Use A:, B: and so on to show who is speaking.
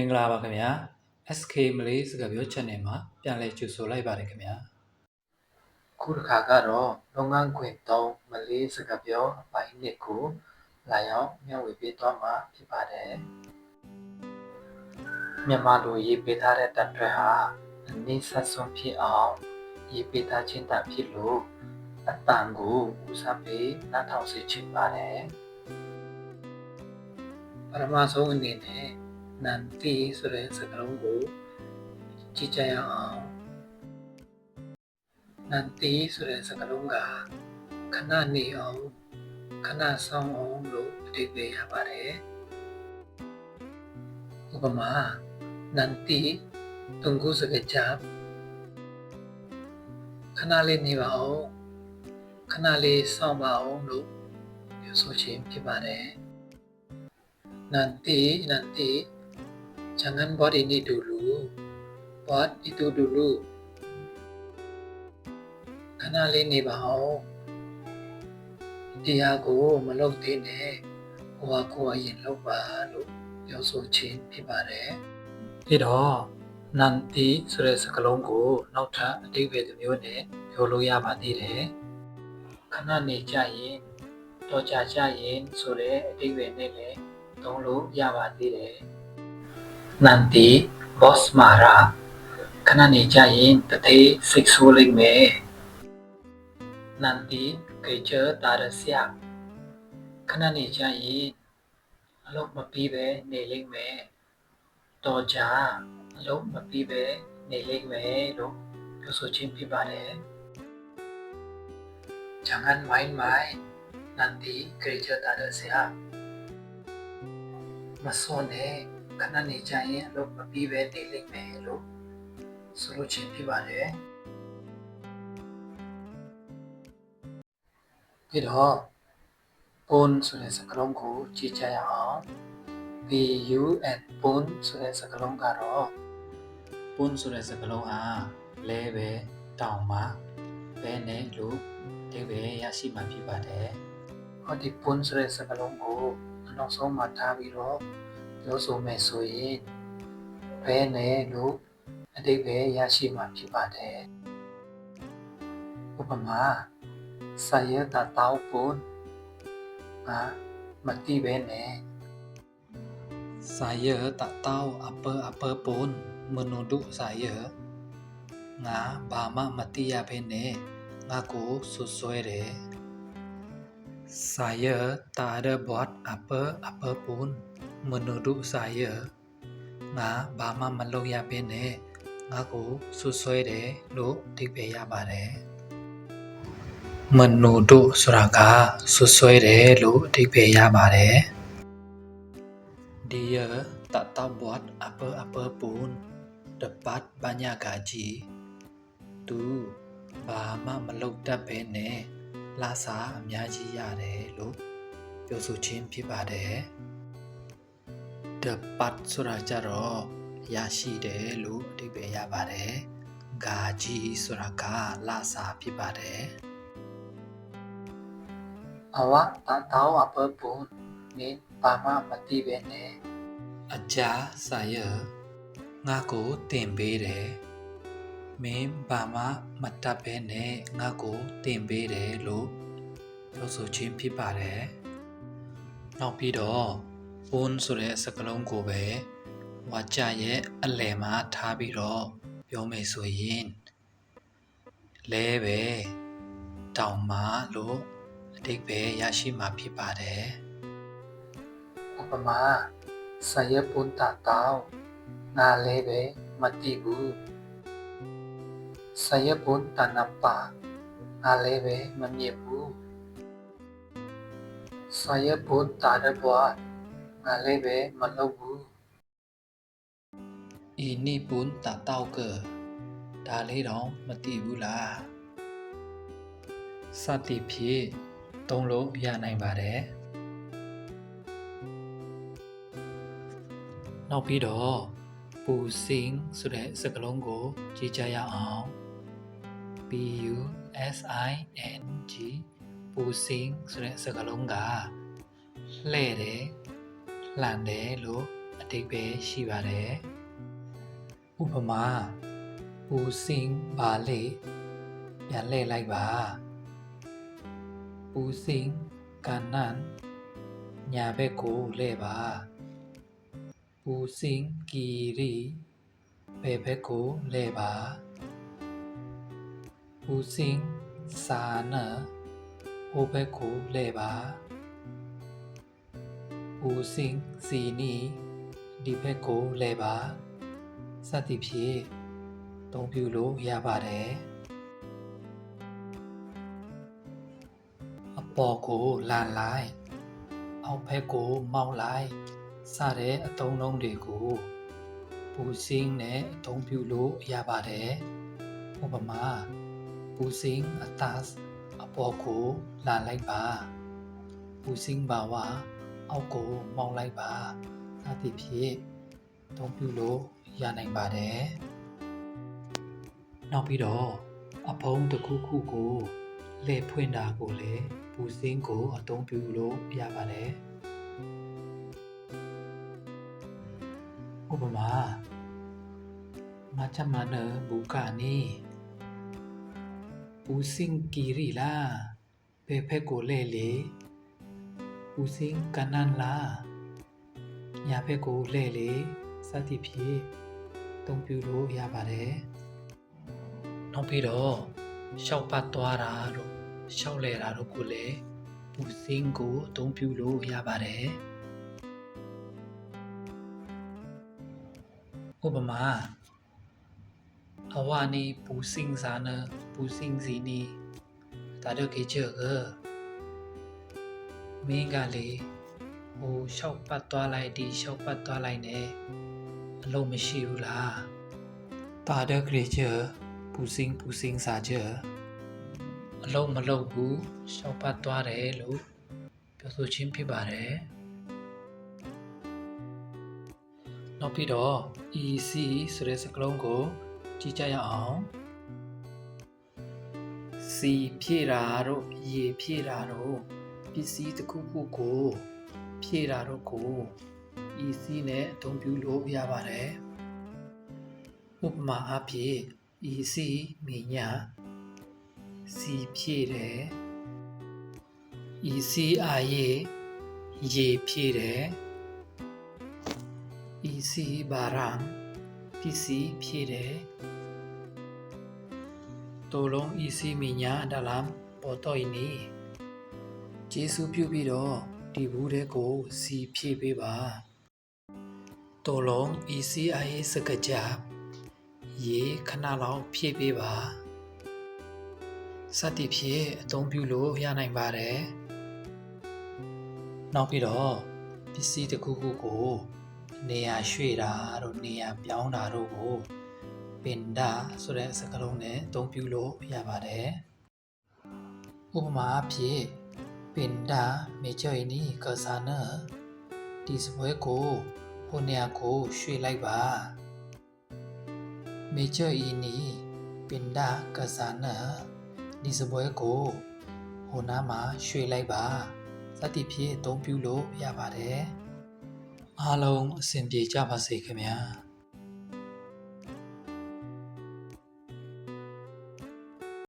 A: င်္ဂလာပါခင်ဗျာ SK Malay စကားပြော channel မှာပြန်လည်ကြိုဆိုလိုက်ပါတယ်ခင်ဗျာခုတစ်ခါကတော့လုပ်ငန်းခွင်3 Malay စကားပြောအပိုင်း1ကိုလာရောက်မျှဝေပေးသွားမှာဖြစ်ပါတယ်မြန်မာလိုရေးပေးထားတဲ့တပ်တွေဟာအနည်းဆက်ဆုံးဖြစ်အောင်ရေးပေးထားခြင်းတပ်ဖြစ်လို့အတန်ကိုဦးစားပေးနားထောင်စေချင်ပါတယ်ပထမဆုံးအနေနဲ့ နန်တီဆိုတဲ့စကားလုံးကိုကြည့်ကြရအောင်နန်တီဆိုတဲ့စကားလုံးကခဏနေအောင်ခဏဆောင်အောင်လို့အဓိပ္ပာယ်ရပါတယ်ဥပမာနန်တီတုံကုစကားချပ်ခဏလေးနေပါအောင်ခဏလေးဆောင်ပါအောင်လို့ပြောဆိုခြင်းဖြစ်ပါတယ် nanti nanti jangan buat ini dulu buat itu dulu ခဏလေးနေပါအောင်ဒီဟာကိုမလုပ်သေးနဲ့ဟိုဟာကိုအရင်လုပ်ပါလို့ပြောဆိုခြင်းဖြစ်ပါတယ်ပြီးတော့ nanti ဆိုတဲ့စကားလုံးကိုနောက်ထပ်အတိတ်ပဲတစ်မျိုးနဲ့ပြောလို့ရပါသေးတယ်ခဏနေကြရင်တော့ကြာကြရင်ဆိုတဲ့အတိတ်ပဲနဲ့လည်းသုံးလို့ရပါသေးတယ် nanti boss marah ခဏနေကြရင်တသေးစိတ်ဆိုးလိမ့်မယ် nanti kerja tak ada siap ခဏနေကြရင်အလုပ်မပြီးပဲနေလိမ့်မယ်တော့ကြာအလုပ်မပြီးပဲနေလိမ့်မယ်လို့ပြောဆိုခြင်းဖြစ်ပါတယ် jangan main-main nanti kerja tak ada siap မစွန်းနဲ့ ခဏနေကြရင်အလုပ်မပြီးပဲနေလိမ့်မယ်လို့ဆိုလိုချင်ဖြစ်ပါတယ်ပြီးတော့ pon ဆိုတဲ့စကားလုံးကိုကြည့်ကြရအောင် VU and pon ဆိုတဲ့စကားလုံးကတော့ pon ဆိုတဲ့စကားလုံးဟာလဲပဲတောင်မှာပဲနဲ့လို့ဒီပဲရရှိမှဖြစ်ပါတယ်ဟောဒီ pon ဆိုတဲ့စကားလုံးကိုနောက်ဆုံးမှထားပြီးတော့ ပြောဆိုမယ်ဆိုရင်ဘဲနဲ့လို့အတိတ်ပဲရရှိမှာဖြစ်ပါတယ်ဥပမာ saya tak tahu pun ဟာမတိပဲနဲ့ saya tak tahu apa-apa pun menurut saya ငါဘာမှမသိရဘဲနဲ့ငါကိုဆွဆွဲတယ် saya tak ada buat apa-apa pun menurut saya ငါဘာမှမလုပ်ရဘဲနဲ့ငါကိုဆွဆွဲတယ်လို့အဓိပ္ပာယ်ရပါတယ်မနိုဒုဆိုတာကဆွဆွဲတယ်လို့အဓိပ္ပာယ်ရပါတယ် Dia tak tahu buat apa-apa pun dapat banyak gaji သူဘာမှမလုပ်တတ်ဘဲနဲ့လာစာအများကြီးရတယ်လို့ပြောဆိုခြင်းဖြစ်ပါတယ် the part ဆိုတာကြတော့ရရှိတယ်လို့အဓိပ္ပာယ်ရပါတယ်။ဂါကြီးဆိုတာကလာစာဖြစ်ပါတယ်။အဝတာတောင်းအပပူနေပါမမတိပဲနဲ့အကြစာရငါကိုတင်ပေးတယ်။မင်းဘာမှမတတ်ပဲနဲ့ငါကိုတင်ပေးတယ်လို့ပြောဆိုခြင်းဖြစ်ပါတယ်။နောက်ပြီးတော့ phone ဆိုတဲ့စကားလုံးကိုပဲဝါကြရဲ့အလယ်မှာထားပြီးတော့ပြောမယ်ဆိုရင်လဲပဲတောင်မာလို့အတိတ်ပဲရရှိမှာဖြစ်ပါတယ်ဥပမာ saya pun tak tahu ငါလဲပဲမသိဘူး saya pun tak nampak ငါလဲပဲမမြင်ဘူး saya pun tak ada buat ငါလည်းပဲမလုပ်ဘူး ini pun tak tahu ke ဒါလေးတော့မသိဘူးလားစသည်ဖြင့်သုံးလို့ရနိုင်ပါတယ်နောက်ပြီးတော့ပူစင်းဆိုတဲ့စကားလုံးကို ကြည့်ကြရအောင် P U S I N G ပူစင်းဆိုတဲ့စကားလုံးကလှဲ့တယ် လှန်တယ်လို့အတိတ်ပဲရှိပါတယ်ဥပမာပူစင်းပါလေပြန်လှည့်လိုက်ပါပူစင်းကနန်ညာဘက်ကိုလှည့်ပါပူစင်းကီရီဘယ်ဘက်ကိုလှည့်ပါပူစင်းစာနာဟိုဘက်ကိုလှည့်ပါ ပူစင်းစီနီဒီဘက်ကိုလှည့်ပါစသည်ဖြင့်သုံးပြုလို့ရပါတယ်အပေါ်ကိုလန်လိုက်အောက်ဘက်ကိုမောင်းလိုက်စတဲ့အသုံးလုံးတွေကိုပူစင်းနဲ့အသုံးပြုလို့ရပါတယ်ဥပမာပူစင်းအသားအပေါ်ကိုလန်လိုက်ပါပူစင်းပါဝါ အောက်ကိုမောင်းလိုက်ပါစသည်ဖြင့်အသုံးပြုလို့ရနိုင်ပါတယ်နောက်ပြီးတော့အဖုံးတစ်ခုခုကိုလှည့်ဖွင့်တာကိုလည်းပူစင်းကိုအသုံးပြုလို့ရပါတယ်ဥပမာမာချမနဘူကာနီပူစင်းကီရီလာဘေဖက်ကိုလဲလေ ပူစင်းကနန်လာညာဘက်ကိုလဲလေစသည်ဖြင့်အသုံးပြုလို့ရပါတယ်နောက်ပြီးတော့ရှောက်ပတ်သွားတာတို့ရှောက်လဲတာတို့ကိုလည်းပူစင်းကိုအသုံးပြုလို့ရပါတယ်ဥပမာအဝနီပူစင်းစာနပူစင်းစီနီဒါတော့ကေချေက မင်းကလေဟိုရှောက်ပတ်သွားလိုက်ဒီရှောက်ပတ်သွားလိုက်နဲ့အလုံးမရှိဘူးလားဒါတော့ကေချေပူစင်းပူစင်းစာချေအလုံးမလုံးဘူးရှောက်ပတ်သွားတယ်လို့ပြောဆိုခြင်းဖြစ်ပါတယ်နောက်ပြီးတော့ EC ဆိုတဲ့စကားလုံးကိုကြည့်ကြရအောင်စီဖြည့်တာတို့ရေဖြည့်တာတို့ ပစ္စည်းတစ်ခုခုကိုဖြည့်တာတို့ကို EC နဲ့အသုံးပြုလို့ရပါတယ်ဥပမာအားဖြင့် EC မိညာစီဖြည့်တယ် EC အာရေရေဖြည့်တယ် EC ဘာရံပစ္စည်းဖြည့်တယ်တိုလုံး EC မိညာဒါလမ်ပေါ်တော့ဤနီ ကျေးဇူးပြုပြီးတော့ဒီဘူးတဲ့ကိုစီဖြည့်ပေးပါတိုလုံး ECIA စကကြရေခဏလောက်ဖြည့်ပေးပါစသည်ဖြင့်အသုံးပြုလို့ရနိုင်ပါတယ်နောက်ပြီးတော့ပစ္စည်းတစ်ခုခုကို နေရာရွှေ့တာတို့နေရာပြောင်းတာတို့ကိုပင်ဒါဆိုတဲ့စကားလုံးနဲ့အသုံးပြုလို့ရပါတယ်ဥပမာအဖြစ် ပင်ဒါမေချော်နီကစားနဒီစပွဲကိုဟိုနေရာကိုရွှေ့လိုက်ပါမေချော်ဤနီပင်ဒါကစားနဒီစပွဲကိုဟိုနားမှာရွှေ့လိုက်ပါစသည်ဖြင့်အသုံးပြုလို့ရပါတယ်အားလုံးအဆင်ပြေကြပါစေခင်ဗျာ